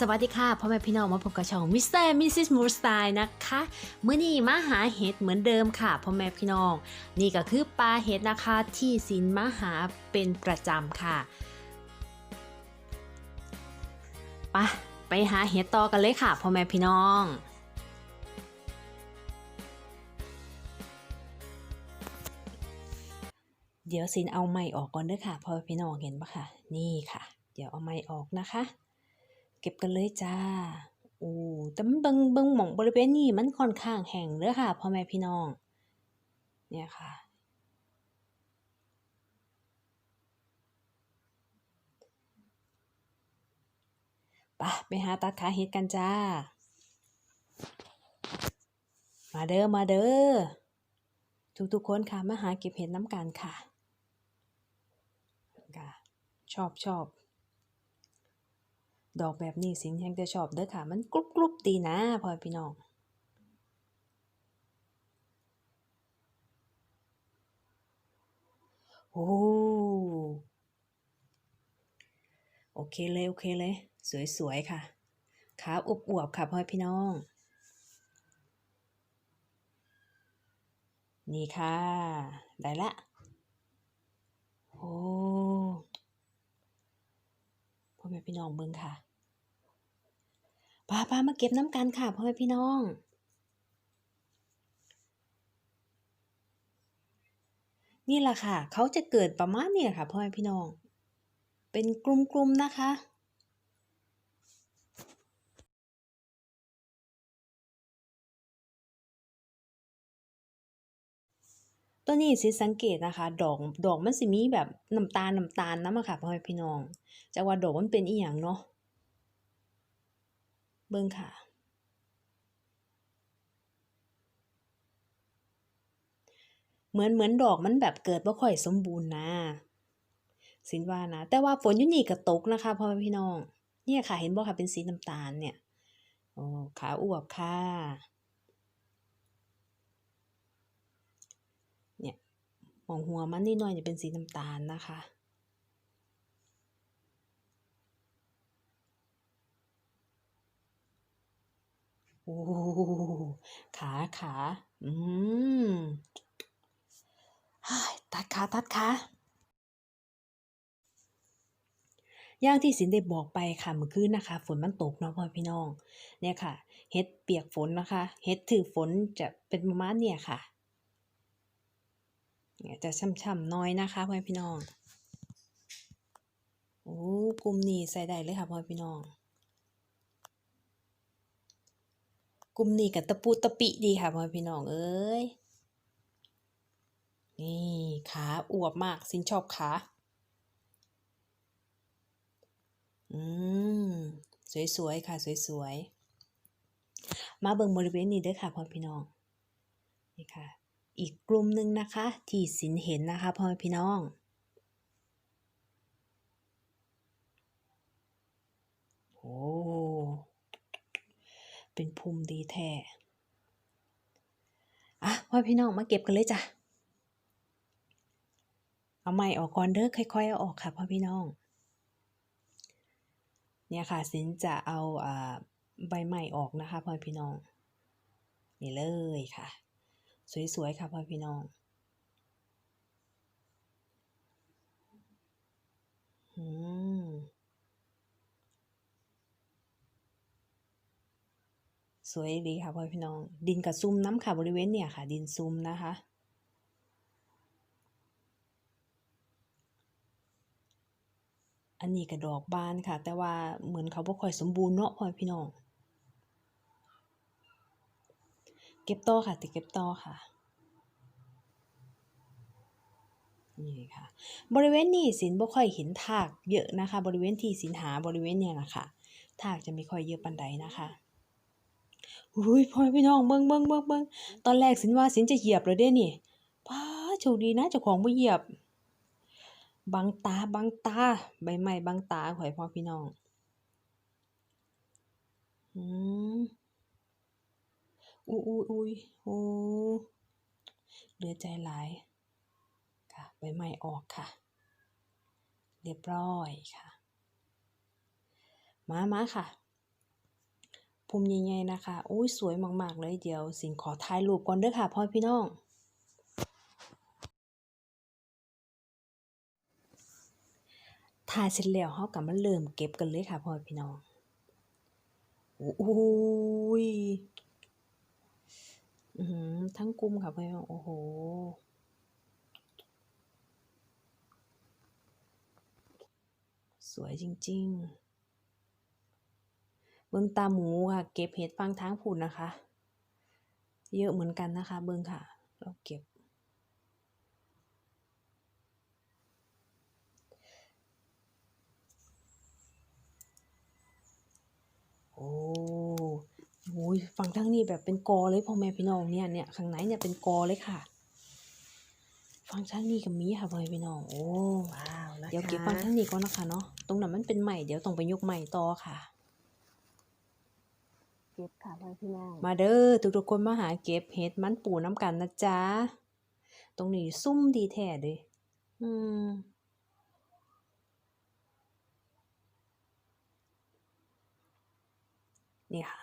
สวัสดีค่ะพ่อแม่พี่น้องมาพบกับช่องมิสเตอร์มิสซิสมูสไตล์นะคะเมื่อนี้มาหาเห็ดเหมือนเดิมค่ะพ่อแม่พี่น้อง นี่ก็คือปลาเห็ดนะคะที่สินมาหาเป็นประจำค่ะไปไปหาเห็ดต่อกันเลยค่ะพ่อแม่พี่น้องเดี๋ยวสินเอาไม้ออกก่อนเด้อค่ะพ่อแม่พี่น้องเห็นปะค่ะนี่ค่ะ เดี๋ยวเอาไม้ออกนะคะ เก็บกันเลยจ้าโอ้แต่มันเบิงเบิงหม่องบริเวณนี้มันค่อนข้างแห้งเด้อค่ะพ่อแม่พี่น้อง เนี่ยค่ะไปไปหาตัดขาเห็ดกันจ้า มาเด้อมาเด้อทุกๆคนค่ะมาหาเก็บเห็ดน้ำกันค่ะ ชอบชอบ ดอกแบบนี้สินยังจะชอบเด้อค่ะ มันกรุบกรุบดีนะพ่อพี่น้องโอ้โอเคเลยโอเคเลย สวยๆค่ะขาอวบๆค่ะพ่อพี่น้อง นี่ค่ะ ได้ละ โอ้พ่อแม่พี่น้องเบิ่งค่ะ ป้าป้ามาเก็บน้ำกันค่ะพ่อแม่พี่น้องนี่แหละค่ะ เขาจะเกิดประมาณเนี่ยค่ะพ่อแม่พี่น้อง เป็นกลุ่มๆนะคะ ตัวนี้สิสังเกตนะคะ ดอกดอกมันสิมีแบบน้ำตาลน้ำตาลน้ำอะค่ะพ่อแม่พี่น้องจะว่าดอกมันเป็นอีหยังเนาะ เบิ่งค่ะ เหมือนเหมือนดอกมันแบบเกิดบ่ค่อยสมบูรณ์นะสินว่านะ แต่ว่าฝนยู่นี่ก็ตกนะคะพ่อแม่พี่น้อง เนี่ยค่ะ เห็นบ่ค่ะเป็นสีน้ำตาลเนี่ย โอ้ขาอวบค่ะเนี่ยมองหัวมันนิดหน่อยจะเป็นสีน้ำตาลนะคะ โอ้ขาขา อืมตัดขาตัดขาอย่างที่สินได้บอกไปค่ะเมื่อคืนนะคะ ฝนมันตกเนาะพ่อพี่น้อง เนี่ยค่ะเฮ็ดเปียกฝนนะคะเฮ็ดถือฝนจะเป็นประมาณเนี่ยค่ะ เนี่ยจะช่ำๆน้อยนะคะพ่อพี่น้อง โอ้กลุ่มนี้ใส่ได้เลยค่ะพ่อพี่น้อง กลุ่มนี้กับตะปูตะปิดีค่ะพ่อพี่น้องเอ้ย นี่ขาอวบมากสินชอบขา อืม สวยๆค่ะ สวยๆ มาเบิ่งบริเวณนี้ด้อค่ะพ่อพี่น้อง นี่ค่ะ อีกกลุ่มหนึ่งนะคะ ที่สินเห็นนะคะพ่อพี่น้อง โอ้ เป็นภูมิดีแท้อะพ่อพี่น้องมาเก็บกันเลยจ้ะ เอาไม้ออกก่อนเด้อค่อยๆเอาออกค่ะพ่อพี่น้อง เนี่ยค่ะสินจะเอาอ่าใบไม้ออกนะคะพ่อพี่น้อง นี่เลยค่ะ สวยๆค่ะพ่อพี่น้องอืม สวยดีค่ะพ่อพี่น้อง ดินกับซุ่มน้ำค่ะบริเวณเนี่ยค่ะ ดินซุ่มนะคะ อันนี้ก็ดอกบานค่ะ แต่ว่าเหมือนเขาบ่ค่อยสมบูรณ์เนาะพ่อพี่น้อง เก็บต่อค่ะติเก็บต่อค่ะนี่ค่ะบริเวณนี้สินบ่ค่อยเห็นทากเยอะนะคะ บริเวณที่สินหาบริเวณเนี่ยนะคะทากจะไม่ค่อยเยอะปานใดนะคะ อุ้ยพ่อพี่น้องเบิ่งเบิ่งเบิ่งเบิ่งตอนแรกสินว่าสินจะเหยียบเลยเด้นี่ป้าโชคดีนะเจ้าของบ่เหยียบ บังตาบังตาใบไม้บังตาข่อยพ่อพี่น้อง อืมอุ้ยอุ้ยอุ้ยโอ้เหลือใจหลายค่ะใบไม้ออกค่ะ เรียบร้อยค่ะ มามาค่ะ พุ่มใหญ่ๆนะคะอุ้ยสวยมากๆเลยเดี๋ยว สินขอถ่ายรูปก่อนเด้อค่ะพ่อพี่น้องถ่ายเสร็จแล้วเราก็มาเริ่มเก็บกันเลยค่ะพ่อพี่น้องโอ้ยอื้อหือทั้งกลุ่มค่ะพ่อพี่น้องโอ้โหสวยจริง ๆ เบิ่งตาหมูค่ะ เก็บเห็ดฟังทางผุนนะคะ เยอะเหมือนกันนะคะ เบิ่งค่ะ เราเก็บ โอ้โหฝั่งทางนี้แบบเป็นกอเลยพ่อแม่พี่น้องเนี่ยเนี่ยข้างในเนี่ยเป็นกอเลยค่ะฝั่งทางนี้ก็มีค่ะพ่อแม่พี่น้องโอ้ว้าวนะคะเดี๋ยวเก็บฝั่งทางนี้ก่อนนะคะเนาะตรงนั้นมันเป็นใหม่เดี๋ยวต้องไปยกใหม่ต่อค่ะ เก็บค่ะพ่อพี่น้องมาเด้อทุกๆคนมาหาเก็บเห็ดมันปูน้ำกันนะจ๊ะ ตรงนี้ซุ่มดีแท้เด้อืมนี่ค่ะ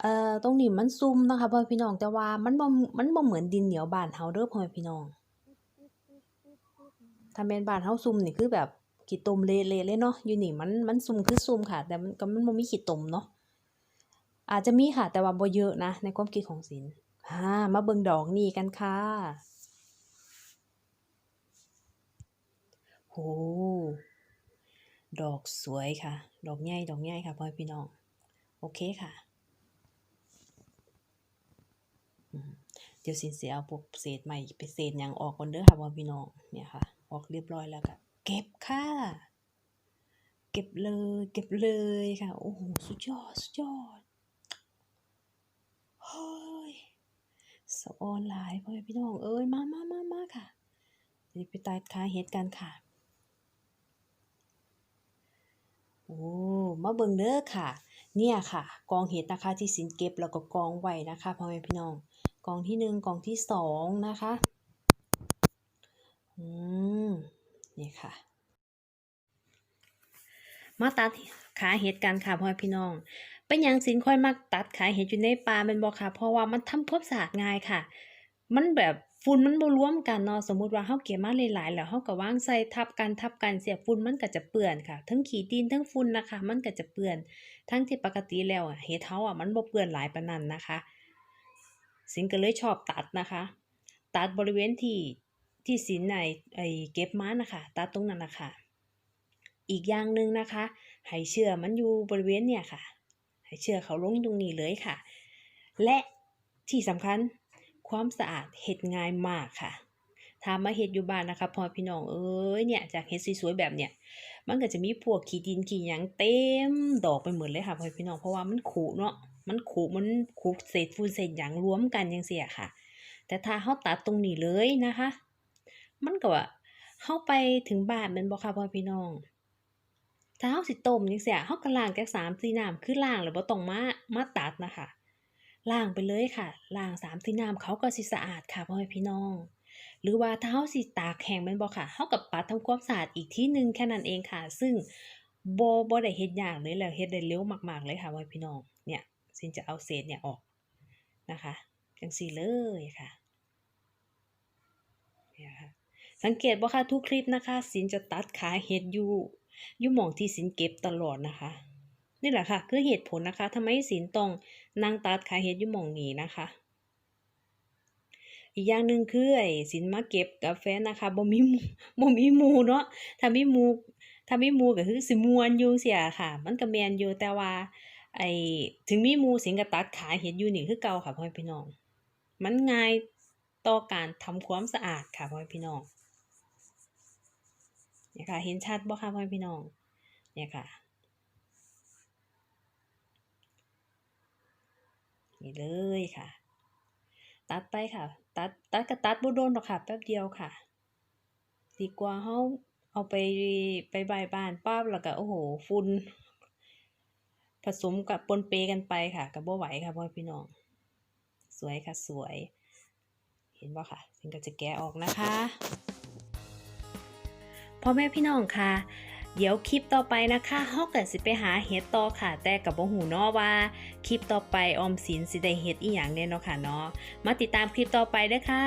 เอ่อ ตรงนี้มันซุ่มนะคะพ่อพี่น้อง แต่ว่ามันบ่มันบ่เหมือนดินเหนียวบานเฮาเด้อพ่อพี่น้อง ถ้าแม่นบ้านเฮาซุ่มนี่คือแบบขี้ตมเละๆเลยเนาะอยู่นี่มันมันซุ่มคือซุ่มค่ะ แต่มันก็มันบ่มีขี้ตมเนาะอาจจะมีค่ะแต่ว่าบ่เยอะนะ ในความคิดของศิลป์อ่ามาเบิ่งดอกนี้กันค่ะโอ้ดอกสวยค่ะ ดอกใหญ่ดอกใหญ่ค่ะพ่อพี่น้อง โอเคค่ะ เดี๋ยวสินสิเอาพวกเศษใหม่ไปเศษหยังออกก่อนเด้อค่ะพ่อพี่น้อง เนี่ยค่ะ ออกเรียบร้อยแล้วก็เก็บค่ะ เก็บเลย เก็บเลยค่ะ โอ้โห สุดยอด สุดยอดเฮ้ยสออนหลายพ่อแม่พี่น้อง เอ้ย มามามามาค่ะเดี๋ยวไปตัดขาเฮ็ดกันค่ะ โอ้ มาเบิ่งเด้อค่ะ เนี่ยค่ะ กองเห็ดนะคะที่สินเก็บแล้วก็กองไว้นะคะพ่อแม่พี่น้อง กองที่หนึ่งกองที่สองนะคะ อืม นี่ค่ะ มาตัดขาเห็ดกันค่ะพ่อพี่น้อง เป็นหยังสินค่อยมักตัดขาเห็ดอยู่ในป่าแม่นบ่ค่ะ เพราะว่ามันทำความสะอาดง่ายค่ะ มันแบบฝุ่นมันบรวมกันเนาะสมมุติว่าเฮาเก็บมาหลายๆแล้วเฮาก็วางใส่ทับกันทับกันเสียฝุ่นมันก็จะเปื้อนค่ะ ทั้งขี้ดินทั้งฝุ่นนะคะ มันก็จะเปื้อน ทั้งที่ปกติแล้วอะเห็ดเฮาอะมันบ่เปื้อนหลายปานนั้นนะคะ สินก็เลยชอบตัดนะคะ ตัดบริเวณที่ ที่สินไอ้ไอเก็บมานะคะตัดตรงนั้นนะคะอีกอย่างหนึ่งนะคะให้เชื้อมันอยู่บริเวณเนี่ยค่ะให้เชื้อเขาลงตรงนี้เลยค่ะ และที่สำคัญความสะอาดเฮ็ดง่ายมากค่ะถ้ามาเฮ็ดอยู่บ้านนะคะพ่อพี่น้องเอ้ยเนี่ยจากเฮ็ดสวยๆแบบเนี้ยมันก็จะมีพวกขี้ดินขี้หยังเต็มดอกไปหมดเลยค่ะพ่อพี่น้องเพราะว่ามันขรุเนาะมันขรุมันขรุเศษฝุ่นเศษหยังรวมกันจังซี่อะค่ะ แต่ถ้าเฮาตัดตรงนี้เลยนะคะ มันก็ว่าเฮาไปถึงบ้านม่นบ่ค่ะพ่อพี่น้องถ้าเฮาสิต้มจังซี่เฮาก็ล้างจัก3-4น้ำคือล้างแล้วบ่ต้องมามาตัดนะคะล้างไปเลยค่ะล้าง3-4น้ำเขาก็สิสะอาดค่ะพ่อพี่น้อง หรือว่าถ้าเฮาสิตากแห้งม่นบ่ค่ะเฮาก็ปัดทำความสะอาดอีกทีหนึ่งแค่นั้นเองค่ะ ซึ่งบ่บ่ได้เฮ็ดยากเลยแล้วเฮ็ดได้เร็วมากๆเลยค่ะพ่อพี่น้อง เนี่ยสินจะเอาเศษเนี่ยออกนะคะจังซี่เลยค่ะเนี่ยค่ะ สังเกตบ่คะทุกคลิปนะคะสินจะตัดขาเห็ดอยู่อยู่หมองที่สินเก็บตลอดนะคะ นี่แหละค่ะ คือเหตุผลนะคะทำไมสินต้องนั่งตัดขาเห็ดอยู่หมองนี้นะคะ อีกอย่างหนึ่งคือไอ้สินมาเก็บกับแฟนะคะบ่มีบ่มีมูเนาะถ้ามีมูถ้ามีมูก็คือสิมวนอยู่เสียค่ะ มันก็แมนอยู่แต่ว่า ไอ้ถึงมีมูสินก็ตัดขาเห็ดอยู่นี่คือเก่าค่ะพ่อแม่พี่น้อง มันง่ายต่อการทำความสะอาดค่ะพ่อแม่พี่น้อง เนี่ยค่ะ เห็นชัดบ่คะพ่อแม่พี่น้อง เนี่ยค่ะ นี่เลยค่ะ ตัดไปค่ะ ตัดตัดก็ตัดบ่โดนหรอกค่ะ แป๊บเดียวค่ะ ดีกว่าเฮาเอาไปไปไว้บ้านปั๊บแล้วก็โอ้โฮฝุ่นผสมกับปนเปกันไปค่ะก็บ่ไหวค่ะพ่อแม่พี่น้อง สวยค่ะสวย เห็นบ่ค่ะสินก็จะแกะออกนะคะ พ่อแม่พี่น้องค่ะ เดี๋ยวคลิปต่อไปนะคะฮอก็สิไปหาเฮ็ดต่อค่ะ แต่กับบ่ฮู้เนาะว่า คลิปต่อไปออมสินสิได้เฮ็ดอีหยังแน่เนาะค่ะเนาะมาติดตามคลิปต่อไปเด้อค่ะ